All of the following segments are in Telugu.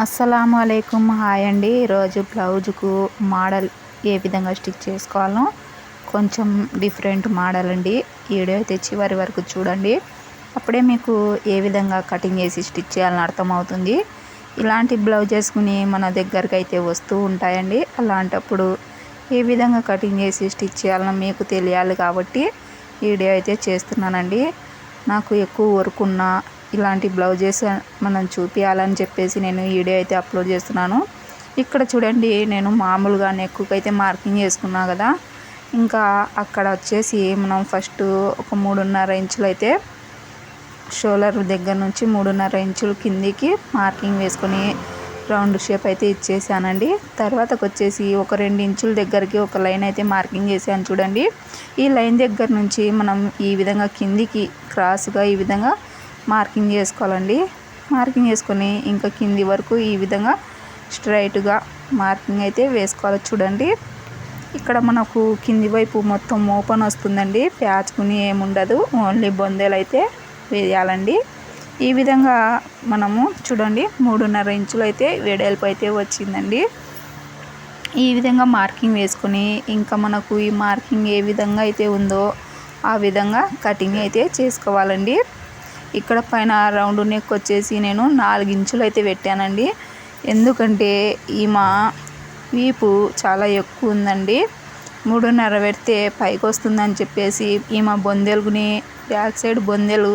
అస్సలాము అయికుమ్ హాయ్ అండి. ఈరోజు బ్లౌజ్కు మోడల్ ఏ విధంగా స్టిచ్ చేసుకోవాలో కొంచెం డిఫరెంట్ మోడల్ అండి. వీడియో అయితే చివరి వరకు చూడండి. అప్పుడే మీకు ఏ విధంగా కటింగ్ చేసి స్టిచ్ చేయాలని అర్థమవుతుంది. ఇలాంటి బ్లౌజెస్కుని మన దగ్గరకు అయితే వస్తూ ఉంటాయండి. అలాంటప్పుడు ఏ విధంగా కటింగ్ చేసి స్టిచ్ చేయాలని మీకు తెలియాలి కాబట్టి వీడియో అయితే చేస్తున్నానండి. నాకు ఎక్కువ వర్క్ ఉన్న ఇలాంటి బ్లౌజెస్ మనం చూపించాలని చెప్పేసి నేను వీడియో అయితే అప్లోడ్ చేస్తున్నాను. ఇక్కడ చూడండి నేను మామూలుగా నెక్కుకి అయితే మార్కింగ్ చేసుకున్నా కదా. ఇంకా అక్కడ వచ్చేసి మనం ఫస్ట్ ఒక మూడున్నర ఇంచులు అయితే షోలర్ దగ్గర నుంచి మూడున్నర ఇంచులు కిందికి మార్కింగ్ వేసుకొని రౌండ్ షేప్ అయితే ఇచ్చేసానండి. తర్వాతకు వచ్చేసి ఒక రెండు ఇంచుల దగ్గరికి ఒక లైన్ అయితే మార్కింగ్ చేసాను చూడండి. ఈ లైన్ దగ్గర నుంచి మనం ఈ విధంగా కిందికి క్రాస్గా ఈ విధంగా మార్కింగ్ చేసుకోవాలండి. మార్కింగ్ చేసుకొని ఇంకా కింది వరకు ఈ విధంగా స్ట్రైట్గా మార్కింగ్ అయితే వేసుకోవాలి చూడండి. ఇక్కడ మనకు కింది వైపు మొత్తం ఓపెన్ వస్తుందండి. ప్యాచ్కుని ఏముండదు. ఓన్లీ బొందేలు అయితే వేయాలండి. ఈ విధంగా మనము చూడండి మూడున్నర ఇంచులు అయితే వేడేల్పు అయితే వచ్చిందండి. ఈ విధంగా మార్కింగ్ వేసుకొని ఇంకా మనకు ఈ మార్కింగ్ ఏ విధంగా అయితే ఉందో ఆ విధంగా కటింగ్ అయితే చేసుకోవాలండి. ఇక్కడ పైన రౌండ్ నెక్ వచ్చేసి నేను నాలుగు ఇంచులు అయితే పెట్టానండి. ఎందుకంటే ఈ మా వీపు చాలా ఎక్కువ ఉందండి మూడున్నర పెడితే పైకి వస్తుందని చెప్పేసి ఈమె బొందెలుగుని బ్యాక్ సైడ్ బొందెలు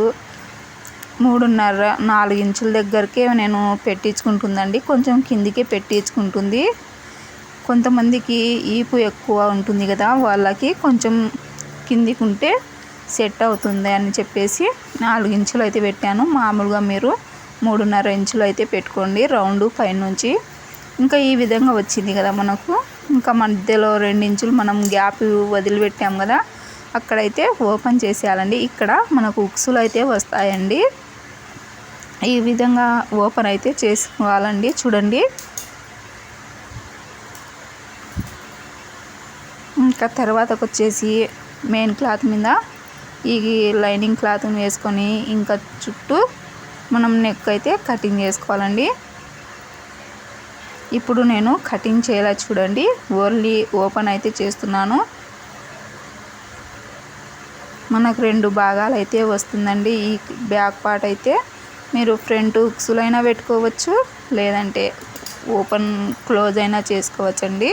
మూడున్నర నాలుగు ఇంచుల దగ్గరకే నేను పెట్టించుకుంటుందండి. కొంచెం కిందికే పెట్టించుకుంటుంది. కొంతమందికి ఈపు ఎక్కువ ఉంటుంది కదా వాళ్ళకి కొంచెం కిందికి ఉంటే సెట్ అవుతుంది అని చెప్పేసి నాలుగు ఇంచులు అయితే పెట్టాను. మామూలుగా మీరు మూడున్నర ఇంచులు అయితే పెట్టుకోండి. రౌండ్ పైనుంచి ఇంకా ఈ విధంగా వచ్చింది కదా మనకు. ఇంకా మధ్యలో రెండు ఇంచులు మనం గ్యాప్ వదిలిపెట్టాం కదా. అక్కడైతే ఓపెన్ చేసేయాలండి. ఇక్కడ మనకు ఉక్సులు అయితే వస్తాయండి. ఈ విధంగా ఓపెన్ అయితే చేసుకోవాలండి. చూడండి. ఇంకా తర్వాతకు వచ్చేసి మెయిన్ క్లాత్ మీద ఈ లైనింగ్ క్లాత్ని వేసుకొని ఇంకా చుట్టూ మనం నెక్ అయితే కటింగ్ చేసుకోవాలండి. ఇప్పుడు నేను కటింగ్ చేయాల చూడండి. ఓన్లీ ఓపెన్ అయితే చేస్తున్నాను. మనకు రెండు భాగాలు అయితే వస్తుందండి. ఈ బ్యాక్ పార్ట్ అయితే మీరు ఫ్రంట్ హుక్సులైనా పెట్టుకోవచ్చు లేదంటే ఓపెన్ క్లోజ్ అయినా చేసుకోవచ్చండి.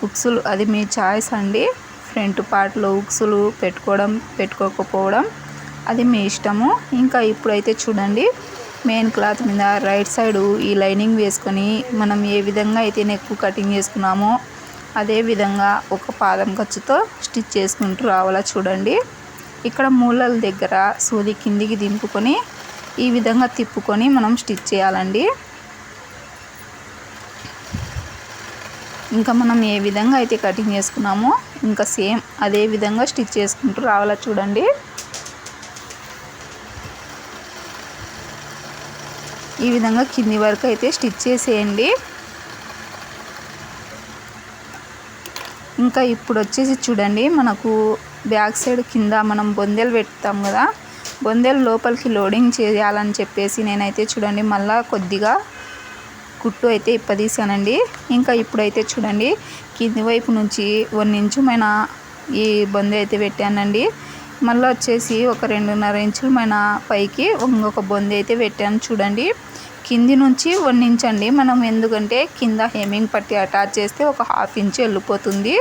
హుక్సులు అది మీ చాయిస్ అండి. ఫ్రంట్ పార్ట్లో ఉక్సులు పెట్టుకోవడం పెట్టుకోకపోవడం అది మీ ఇష్టము. ఇంకా ఇప్పుడైతే చూడండి మెయిన్ క్లాత్ మీద రైట్ సైడు ఈ లైనింగ్ వేసుకొని మనం ఏ విధంగా అయితే నెక్కు కటింగ్ చేసుకున్నామో అదే విధంగా ఒక పాదం ఖర్చుతో స్టిచ్ చేసుకుంటూ రావాలా చూడండి. ఇక్కడ మూలల దగ్గర సూది కిందికి దింపుకొని ఈ విధంగా తిప్పుకొని మనం స్టిచ్ చేయాలండి. ఇంకా మనం ఏ విధంగా అయితే కటింగ్ చేసుకున్నామో ఇంకా సేమ్ అదే విధంగా స్టిచ్ చేసుకుంటూ రావాలా చూడండి. ఈ విధంగా కింది వరకు అయితే స్టిచ్ చేసేయండి. ఇంకా ఇప్పుడు వచ్చేసి చూడండి మనకు బ్యాక్ సైడ్ కింద మనం బొందెలు పెడతాం కదా బొందెలు లోపలికి లోడింగ్ చేయాలని చెప్పేసి నేనైతే చూడండి మళ్ళీ కొద్దిగా కుట్టు అయితే ఇప్పదీశానండి. ఇంకా ఇప్పుడైతే చూడండి కింది వైపు నుంచి వన్ ఇంచుమైన ఈ బొంద అయితే పెట్టానండి. మళ్ళీ వచ్చేసి ఒక రెండున్నర ఇంచులమైన పైకి ఇంకొక బొంద అయితే పెట్టాను చూడండి. కింది నుంచి వన్ ఇంచ్ అండి మనం ఎందుకంటే కింద హెమింగ్ పట్టి అటాచ్ చేస్తే ఒక హాఫ్ ఇంచు వెళ్ళిపోతుంది.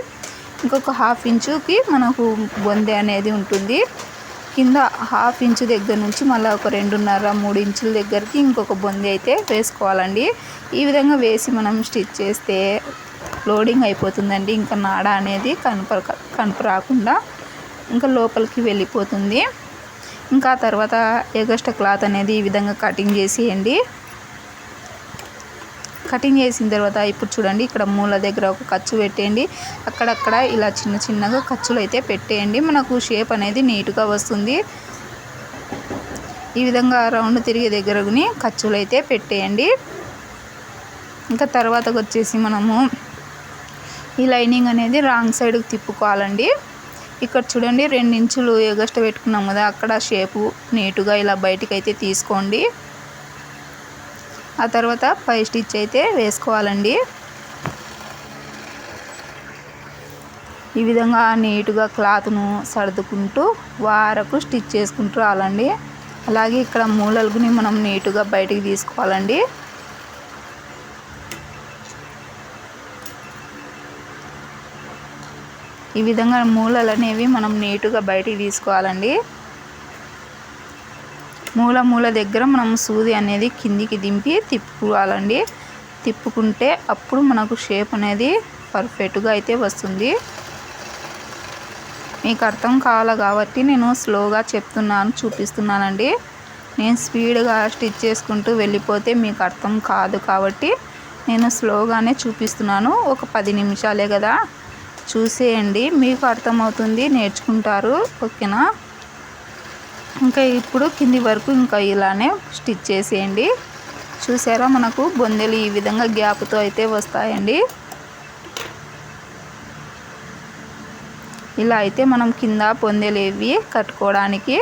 ఇంకొక హాఫ్ ఇంచుకి మనకు బొందె అనేది ఉంటుంది. కింద హాఫ్ ఇంచు దగ్గర నుంచి మళ్ళీ ఒక రెండున్నర మూడు ఇంచుల దగ్గరికి ఇంకొక బొంది అయితే వేసుకోవాలండి. ఈ విధంగా వేసి మనం స్టిచ్ చేస్తే లోడింగ్ అయిపోతుందండి. ఇంకా నాడ అనేది కనుప కనుప రాకుండా ఇంకా లోపలికి వెళ్ళిపోతుంది. ఇంకా తర్వాత ఎగస్ట్రా క్లాత్ అనేది ఈ విధంగా కటింగ్ చేసేయండి. కటింగ్ చేసిన తర్వాత ఇప్పుడు చూడండి ఇక్కడ మూల దగ్గర ఒక ఖర్చు పెట్టేయండి. అక్కడక్కడ ఇలా చిన్న చిన్నగా ఖర్చులు అయితే పెట్టేయండి. మనకు షేప్ అనేది నీట్గా వస్తుంది. ఈ విధంగా రౌండ్ తిరిగే దగ్గరని ఖర్చులు అయితే పెట్టేయండి. ఇంకా తర్వాతకు వచ్చేసి మనము ఈ లైనింగ్ అనేది రాంగ్ సైడ్కి తిప్పుకోవాలండి. ఇక్కడ చూడండి రెండు ఇంచులు ఎగస్ట్ పెట్టుకున్నాం కదా అక్కడ షేపు నీటుగా ఇలా బయటకు అయితే తీసుకోండి. ఆ తర్వాత పై స్టిచ్ అయితే వేసుకోవాలండి. ఈ విధంగా నీట్గా క్లాత్ను సర్దుకుంటూ వారకు స్టిచ్ చేసుకుంటూ రావాలండి అలాగే ఇక్కడ మూలలుగుని మనం నీట్గా బయటికి తీసుకోవాలండి. ఈ విధంగా మూలలు అనేవి మనం నీటుగా బయటికి తీసుకోవాలండి. మూల మూల దగ్గర మనం సూది అనేది కిందికి దింపి తిప్పుకోవాలండి. తిప్పుకుంటే అప్పుడు మనకు షేప్ అనేది పర్ఫెక్ట్గా అయితే వస్తుంది. మీకు అర్థం కావాలి కాబట్టి నేను స్లోగా చెప్తున్నాను చూపిస్తున్నానండి. నేను స్పీడ్గా స్టిచ్ చేసుకుంటూ వెళ్ళిపోతే మీకు అర్థం కాదు కాబట్టి నేను స్లోగానే చూపిస్తున్నాను. ఒక పది నిమిషాలే కదా. చూసేయండి మీకు అర్థమవుతుంది నేర్చుకుంటారు. ఓకేనా? ఇంకా ఇప్పుడు కింది వరకు ఇంకా ఇలానే స్టిచ్ చేసేయండి. చూసారా మనకు బొందెలు ఈ విధంగా గ్యాప్తో అయితే వస్తాయండి. ఇలా అయితే మనం కింద పొందెలు ఇవి కట్టుకోవడానికి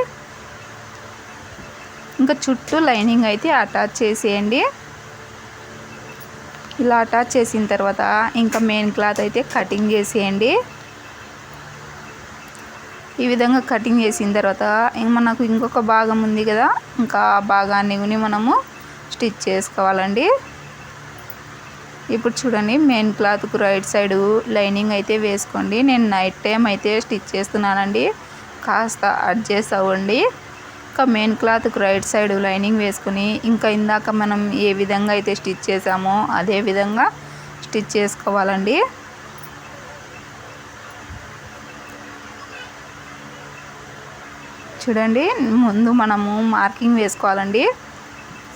ఇంకా చుట్టూ లైనింగ్ అయితే అటాచ్ చేసేయండి. ఇలా అటాచ్ చేసిన తర్వాత ఇంకా మెయిన్ క్లాత్ అయితే కటింగ్ చేసేయండి. ఈ విధంగా కటింగ్ చేసిన తర్వాత మనకు ఇంకొక భాగం ఉంది కదా ఇంకా ఆ భాగాన్ని కొని మనము స్టిచ్ చేసుకోవాలండి. ఇప్పుడు చూడండి మెయిన్ క్లాత్కు రైట్ సైడ్ లైనింగ్ అయితే వేసుకోండి. నేను నైట్ టైం అయితే స్టిచ్ చేస్తున్నానండి. కాస్త అడ్జస్ట్ అవ్వండి. ఇంకా మెయిన్ క్లాత్కు రైట్ సైడ్ లైనింగ్ వేసుకుని ఇంకా ఇందాక మనం ఏ విధంగా అయితే స్టిచ్ చేసామో అదే విధంగా స్టిచ్ చేసుకోవాలండి. చూడండి. ముందు మనము మార్కింగ్ వేసుకోవాలండి.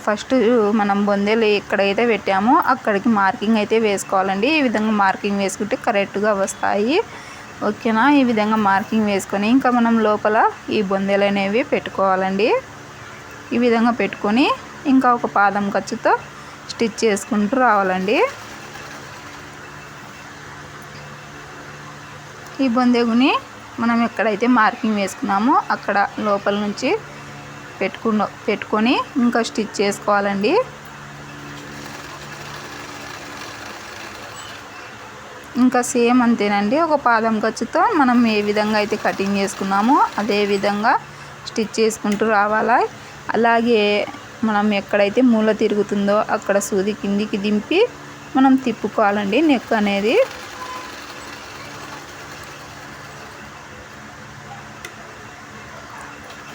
ఫస్ట్ మనం బొందెలు ఎక్కడైతే పెట్టామో అక్కడికి మార్కింగ్ అయితే వేసుకోవాలండి. ఈ విధంగా మార్కింగ్ వేసుకుంటే కరెక్ట్గా వస్తాయి. ఓకేనా? ఈ విధంగా మార్కింగ్ వేసుకొని ఇంకా మనం లోపల ఈ బొందెలు అనేవి పెట్టుకోవాలండి. ఈ విధంగా పెట్టుకొని ఇంకా ఒక పాదం ఖర్చుతో స్టిచ్ చేసుకుంటూ రావాలండి. ఈ బొందెగుని మనం ఎక్కడైతే మార్కింగ్ వేసుకున్నామో అక్కడ లోపల నుంచి పెట్టుకున్న పెట్టుకొని ఇంకా స్టిచ్ చేసుకోవాలండి. ఇంకా సేమ్ అంతేనండి. ఒక పాదం ఖర్చుతో మనం ఏ విధంగా అయితే కటింగ్ చేసుకున్నామో అదే విధంగా స్టిచ్ చేసుకుంటూ రావాలా. అలాగే మనం ఎక్కడైతే మూల తిరుగుతుందో అక్కడ సూది కిందికి దింపి మనం తిప్పుకోవాలండి. నెక్ అనేది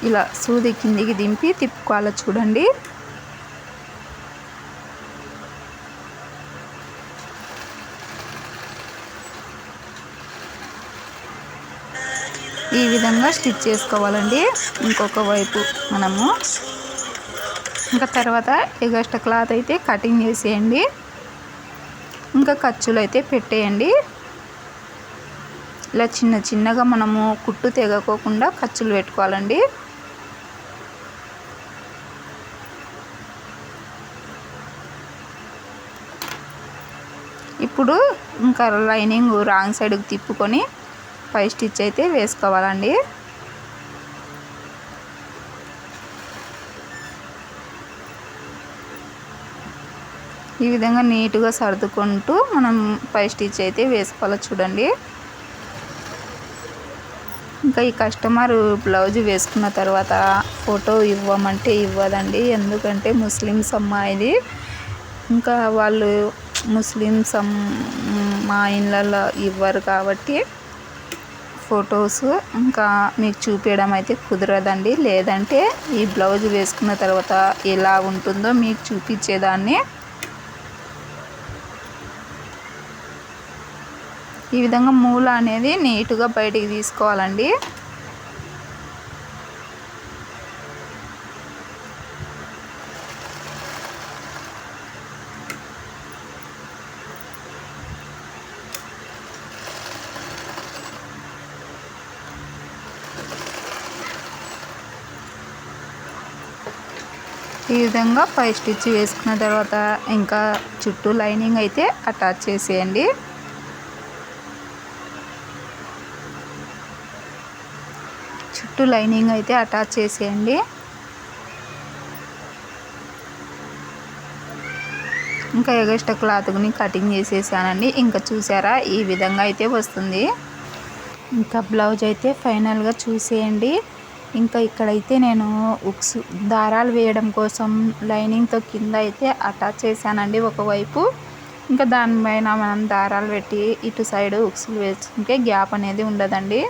ఇలా సూది కిందికి దింపి తిప్పుకోవాలి చూడండి. ఈ విధంగా స్టిచ్ చేసుకోవాలండి. ఇంకొక వైపు మనము ఇంకా తర్వాత ఎగస్ట్రా క్లాత్ అయితే కటింగ్ చేసేయండి. ఇంకా ఖర్చులు అయితే పెట్టేయండి. ఇలా చిన్న చిన్నగా మనము కుట్టు తెగకోకుండా ఖర్చులు పెట్టుకోవాలండి. ఇప్పుడు ఇంకా లైనింగ్ రాంగ్ సైడ్కి తిప్పుకొని పై స్టిచ్ అయితే వేసుకోవాలండి. ఈ విధంగా నీట్గా సర్దుకుంటూ మనం పై స్టిచ్ అయితే వేసుకోవాలి చూడండి. ఇంకా ఈ కస్టమర్ బ్లౌజ్ వేసుకున్న తర్వాత ఫోటో ఇవ్వమంటే ఇవ్వదండి. ఎందుకంటే ముస్లిమ్స్ అమ్మాయిది. ఇంకా వాళ్ళు ముస్లిమ్స్ మా ఇళ్ళల్లో ఇవ్వరు కాబట్టి ఫొటోస్ ఇంకా మీకు చూపించడం అయితే కుదరదండి. లేదంటే ఈ బ్లౌజ్ వేసుకున్న తర్వాత ఎలా ఉంటుందో మీకు చూపించేదాన్ని. ఈ విధంగా మూల అనేది నీట్గా బయటికి తీసుకోవాలండి. ఈ విధంగా పై స్టిచ్ వేసుకున్న తర్వాత ఇంకా చుట్టూ లైనింగ్ అయితే అటాచ్ చేసేయండి. చుట్టూ లైనింగ్ అయితే అటాచ్ చేసేయండి. ఇంకా ఎగస్ట్రా క్లాత్ని కటింగ్ చేసేసానండి. ఇంకా చూసారా ఈ విధంగా అయితే వస్తుంది. ఇంకా బ్లౌజ్ అయితే ఫైనల్గా చూసేయండి. ఇంకా ఇక్కడైతే నేను ఉక్స్ దారాలు వేయడం కోసం లైనింగ్తో కింద అయితే అటాచ్ చేశానండి ఒకవైపు. ఇంకా దానిపైన మనం దారాలు పెట్టి ఇటు సైడ్ ఉక్సులు వేసుకుంటే గ్యాప్ అనేది ఉండదండి.